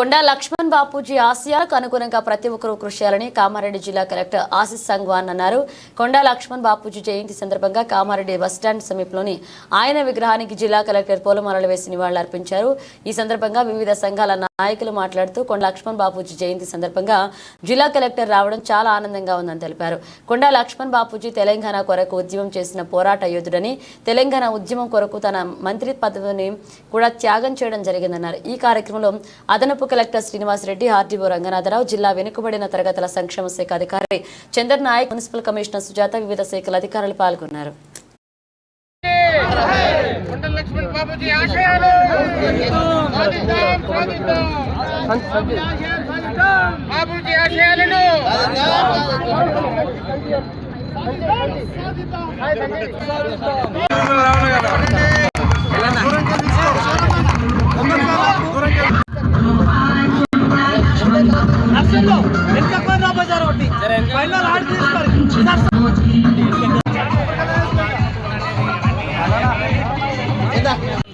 కొండా లక్ష్మణ్ బాపూజీ ఆశయాలకు అనుగుణంగా ప్రతి ఒక్కరూ కృషి చేయాలని కామారెడ్డి జిల్లా కలెక్టర్ ఆశిష్ సంగ్వాన్ అన్నారు. కొండా లక్ష్మణ్ బాపూజీ జయంతి సందర్భంగా కామారెడ్డి బస్టాండ్ సమీపంలోని ఆయన విగ్రహానికి జిల్లా కలెక్టర్ పూలమాలలు వేసి నివాళులర్పించారు. ఈ సందర్భంగా వివిధ సంఘాల నాయకులు మాట్లాడుతూ కొండ లక్ష్మణ్ బాపూజీ జయంతి సందర్భంగా జిల్లా కలెక్టర్ రావడం చాలా ఆనందంగా ఉందని తెలిపారు. కొండ లక్ష్మణ్ బాపూజీ తెలంగాణ కొరకు ఉద్యమం చేసిన పోరాట యోధుడని తెలంగాణ ఉద్యమం కొరకు తన మంత్రి పదవిని కూడా త్యాగం చేయడం జరిగిందన్నారు. ఈ కార్యక్రమంలో అదనపు కలెక్టర్ శ్రీనివాసరెడ్డి ఆర్డీఓ రంగనాథరావు జిల్లా వెనుకబడిన తరగతుల సంక్షేమ శాఖ అధికారి చందర్ నాయక్ మున్సిపల్ కమిషనర్ సుజాత వివిధ శాఖల అధికారులు పాల్గొన్నారు. కొండల లక్ష్మణ్ బాబుజీ ఆశయాలు సాధిద్దాం, సాధిద్దాం. బాబుజీ ఆశయాలను వెనక కోర్రా బజార్ ఒకటి ఫైనల్ ఆడి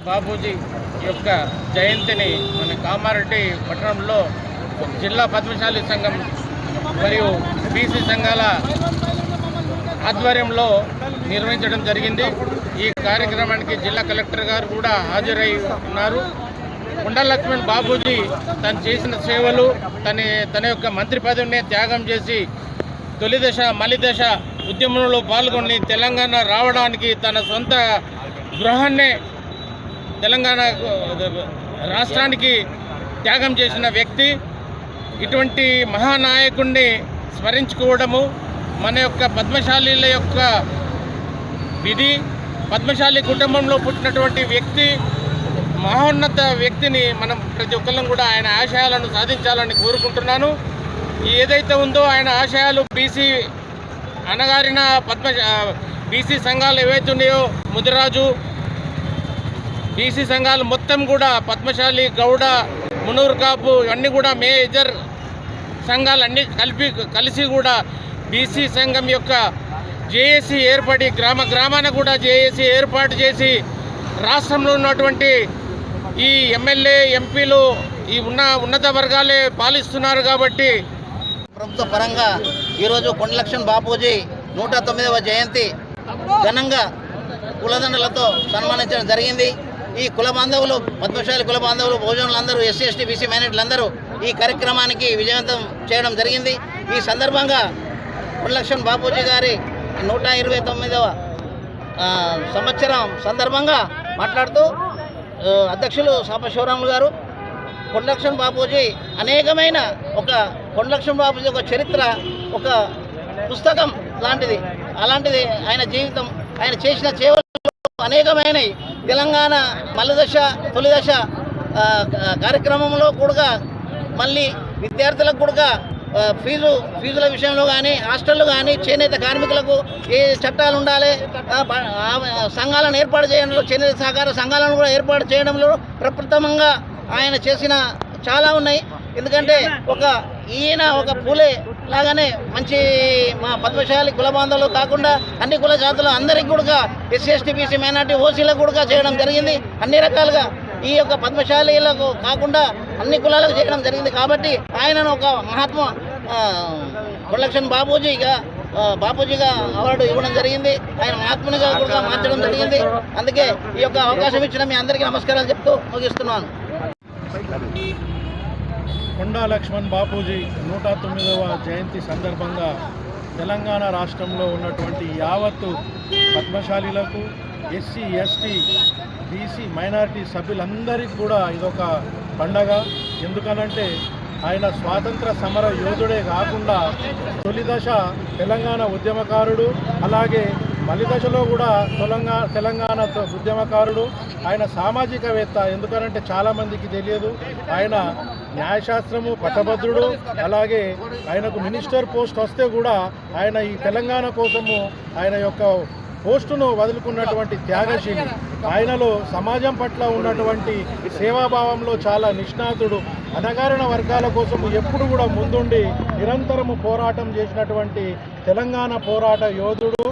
బాబూజీ యొక్క జయంతిని మన కామారెడ్డి పట్టణంలో జిల్లా పద్మశాలి సంఘం మరియు బీసీ సంఘాల ఆధ్వర్యంలో నిర్వహించడం జరిగింది. ఈ కార్యక్రమానికి జిల్లా కలెక్టర్ గారు కూడా హాజరై ఉన్నారు. కొండల లక్ష్మణ్ బాబూజీ తను చేసిన సేవలు తన తన యొక్క మంత్రి పదవిని త్యాగం చేసి తొలి దశ ఉద్యమంలో పాల్గొని తెలంగాణ రావడానికి తన సొంత గృహాన్నే తెలంగాణ రాష్ట్రానికి త్యాగం చేసిన వ్యక్తి ఇటువంటి మహానాయకుడిని స్మరించుకోవడము మన యొక్క పద్మశాలీల యొక్క విధి పద్మశాలి కుటుంబంలో పుట్టినటువంటి వ్యక్తి మహోన్నత వ్యక్తిని మనం ప్రతి ఒక్కళ్ళం కూడా ఆయన ఆశయాలను సాధించాలని కోరుకుంటున్నాను. ఏదైతే ఉందో ఆయన ఆశయాలు బీసీ అనగారిన పద్మ బీసీ సంఘాలు ఏవైతే ఉన్నాయో ముదిరాజు బీసీ సంఘాలు మొత్తం కూడా పద్మశాలి గౌడ మునూరు కాపు ఇవన్నీ కూడా మేజర్ సంఘాలన్నీ కలిపి కలిసి కూడా బీసీ సంఘం యొక్క జేఏసీ ఏర్పడి గ్రామ గ్రామాన కూడా జేఏసీ ఏర్పాటు చేసి రాష్ట్రంలో ఉన్నటువంటి ఈ ఎమ్మెల్యే ఎంపీలు ఈ ఉన్న ఉన్నత వర్గాలే పాలిస్తున్నారు కాబట్టి ప్రభుత్వ పరంగా ఈరోజు కొండలక్ష్మణ్ బాపూజీ నూట తొమ్మిదవ జయంతి ఘనంగా కులదండలతో సన్మానించడం జరిగింది. ఈ కుల బాంధవులు పద్మశాలి కుల బాంధవులు భోజనులందరూ ఎస్సీ ఎస్టీ బీసీ మైనార్టీలందరూ ఈ కార్యక్రమానికి విజయవంతం చేయడం జరిగింది. ఈ సందర్భంగా కొండలక్ష్మణ్ బాపూజీ గారి నూట ఇరవై తొమ్మిదవ సంవత్సరం సందర్భంగా మాట్లాడుతూ అధ్యక్షులు సాప శివరాములు గారు కొండలక్ష్మణ్ బాపూజీ అనేకమైన ఒక కొండలక్ష్మణ్ బాపూజీ ఒక చరిత్ర ఒక పుస్తకం లాంటిది. అలాంటిది ఆయన జీవితం ఆయన చేసిన సేవలు అనేకమైనవి. తెలంగాణ మల్లదశ తొలిదశ కార్యక్రమంలో కూడా మళ్ళీ విద్యార్థులకు కూడా ఫీజు ఫీజుల విషయంలో కానీ హాస్టళ్ళు కానీ చేనేత కార్మికులకు ఏ చట్టాలు ఉండాలి సంఘాలను ఏర్పాటు చేయడంలో చేనేత సహకార సంఘాలను కూడా ఏర్పాటు చేయడంలో ప్రప్రథమంగా ఆయన చేసిన చాలా ఉన్నాయి. ఎందుకంటే ఒక ఈయన ఒక పూలే లాగానే మంచి మా పద్మశాలి కుల బాంధవులు కాకుండా అన్ని కుల జాతులు అందరికి కూడా ఎస్సీ ఎస్టీ బీసీ మైనార్టీ ఓసీలకు కూడా చేయడం జరిగింది. అన్ని రకాలుగా ఈ యొక్క పద్మశాలీలకు కాకుండా అన్ని కులాలకు చేయడం జరిగింది కాబట్టి ఆయనను ఒక మహాత్మ ప్రొడక్షన్ బాబూజీగా బాపూజీగా అవార్డు ఇవ్వడం జరిగింది. ఆయన మహాత్మునిగా కూడా మార్చడం జరిగింది. అందుకే ఈ యొక్క అవకాశం ఇచ్చిన మీ అందరికీ నమస్కారాలు చెప్తూ ముగిస్తున్నాను. కొండా లక్ష్మణ్ బాపూజీ నూట తొమ్మిదవ జయంతి సందర్భంగా తెలంగాణ రాష్ట్రంలో ఉన్నటువంటి యావత్తు పద్మశాలీలకు ఎస్సీ ఎస్టీ బీసీ మైనారిటీ సభ్యులందరికీ కూడా ఇదొక పండగ. ఎందుకనంటే ఆయన స్వాతంత్ర సమర యోధుడే కాకుండా తొలి దశ తెలంగాణ ఉద్యమకారుడు అలాగే మలిదశలో కూడా తెలంగాణ తెలంగాణ ఉద్యమకారుడు. ఆయన సామాజికవేత్త ఎందుకనంటే చాలామందికి తెలియదు. ఆయన న్యాయశాస్త్రము పట్టభద్రుడు అలాగే ఆయనకు మినిస్టర్ పోస్ట్ వస్తే కూడా ఆయన ఈ తెలంగాణ కోసము ఆయన యొక్క పోస్టును వదులుకున్నటువంటి త్యాగశీలి. ఆయనలో సమాజం పట్ల ఉన్నటువంటి సేవాభావంలో చాలా నిష్ణాతుడు. అనగారిన వర్గాల కోసం ఎప్పుడు కూడా ముందుండి నిరంతరము పోరాటం చేసినటువంటి తెలంగాణ పోరాట యోధుడు.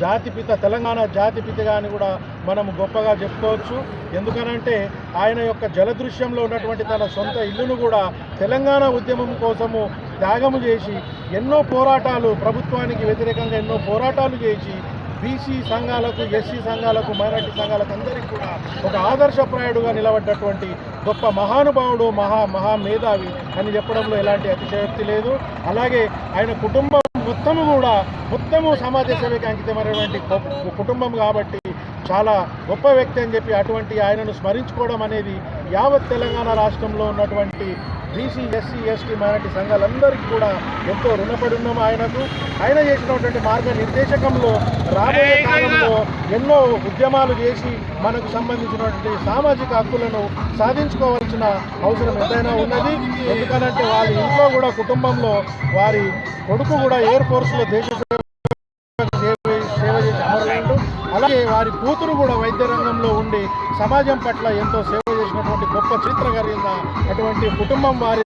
జాతిపిత తెలంగాణ జాతిపితగా అని కూడా మనం గొప్పగా చెప్పుకోవచ్చు. ఎందుకనంటే ఆయన యొక్క జలదృశ్యంలో ఉన్నటువంటి తన సొంత ఇల్లును కూడా తెలంగాణ ఉద్యమం కోసము త్యాగము చేసి ఎన్నో పోరాటాలు ప్రభుత్వానికి వ్యతిరేకంగా ఎన్నో పోరాటాలు చేసి బీసీ సంఘాలకు ఎస్సీ సంఘాలకు మైనార్టీ సంఘాలకు అందరికీ కూడా ఒక ఆదర్శప్రాయుడుగా నిలబడ్డటువంటి గొప్ప మహానుభావుడు మహా మహా మేధావి అని చెప్పడంలో ఎలాంటి అతిశయోక్తి లేదు. అలాగే ఆయన కుటుంబం మొత్తము కూడా మొత్తము సమాజ సేవకి అంకితమైనటువంటి కుటుంబం కాబట్టి చాలా గొప్ప వ్యక్తి అని చెప్పి అటువంటి ఆయనను స్మరించుకోవడం అనేది యావత్ తెలంగాణ రాష్ట్రంలో ఉన్నటువంటి బీసీ ఎస్సీ ఎస్టీ మైనార్టీ సంఘాలందరికీ కూడా ఎంతో రుణపడి ఉన్నాము ఆయనకు. ఆయన చేసినటువంటి మార్గ నిర్దేశకంలో రాబోయే కాలంలో ఎన్నో ఉద్యమాలు చేసి మనకు సంబంధించినటువంటి సామాజిక హక్కులను సాధించుకోవాల్సిన అవసరం ఎంతైనా ఉన్నది. ఎందుకనంటే వాళ్ళ ఇంట్లో కూడా కుటుంబంలో వారి కొడుకు కూడా ఎయిర్ ఫోర్స్లో దేశ అలాగే వారి కూతురు కూడా వైద్య రంగంలో ఉండి సమాజం పట్ల ఎంతో సేవ చేసినటువంటి గొప్ప చరిత్ర కలిగిన అటువంటి కుటుంబం వారి